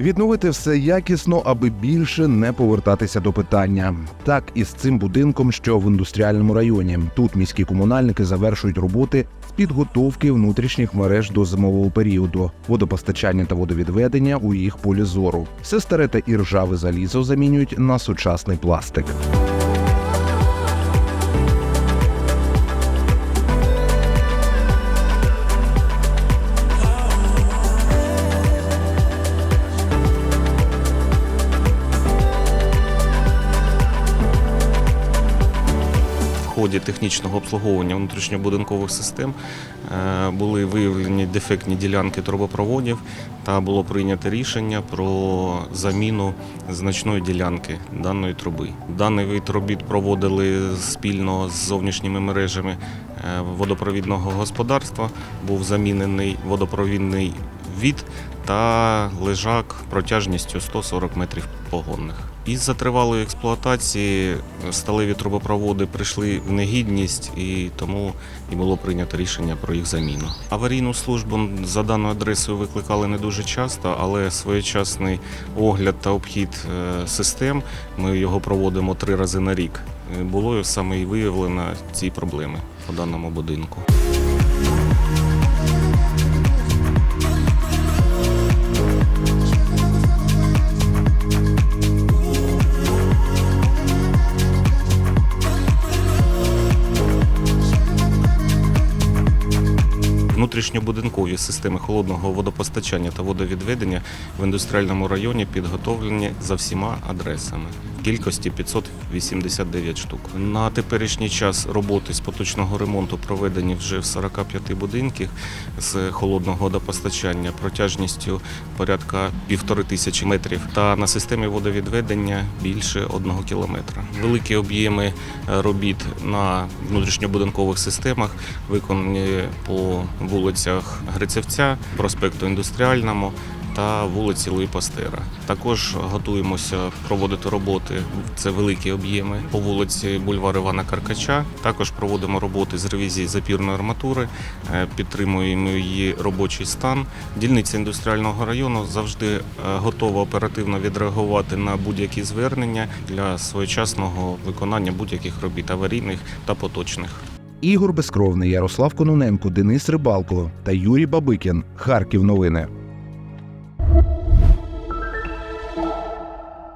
Відновити все якісно, аби більше не повертатися до питання. Так і з цим будинком, що в індустріальному районі. Тут міські комунальники завершують роботи з підготовки внутрішніх мереж до зимового періоду, водопостачання та водовідведення у їх полі зору. Все старе та іржаве залізо замінюють на сучасний пластик. Ході технічного обслуговування внутрішньобудинкових систем е, були виявлені дефектні ділянки трубопроводів та було прийнято рішення про заміну значної ділянки даної труби. Даний вид робіт проводили спільно з зовнішніми мережами е, водопровідного господарства. Був замінений водопровідний від та лежак протяжністю 140 метрів погонних. Із-за тривалої експлуатації сталеві трубопроводи прийшли в негідність і тому і було прийнято рішення про їх заміну. Аварійну службу за даною адресою викликали не дуже часто, але своєчасний огляд та обхід е, систем ми його проводимо три рази на рік. е, Було саме і виявлено ці проблеми по даному будинку. Внутрішньобудинкові системи холодного водопостачання та водовідведення в індустріальному районі підготовлені за всіма адресами кількості 589 штук. На теперішній час роботи з поточного ремонту проведені вже в 45 будинках з холодного водопостачання протяжністю порядка півтори тисячі метрів та на системі водовідведення більше одного кілометра. Великі об'єми е, робіт на внутрішньобудинкових системах виконані по вулицях Грицевця, проспекту Індустріальному та вулиці Луї Пастера. Також готуємося проводити роботи. Це великі об'єми по вулиці Бульвар Івана Каркача. Також проводимо роботи з ревізії запірної арматури, е, підтримуємо її робочий стан. Дільниця індустріального району завжди е, готова оперативно відреагувати на будь-які звернення для своєчасного виконання будь-яких робіт аварійних та поточних. Ігор Безкровний, Ярослав Кононенко, Денис Рибалко та Юрій Бабикін. Харків новини.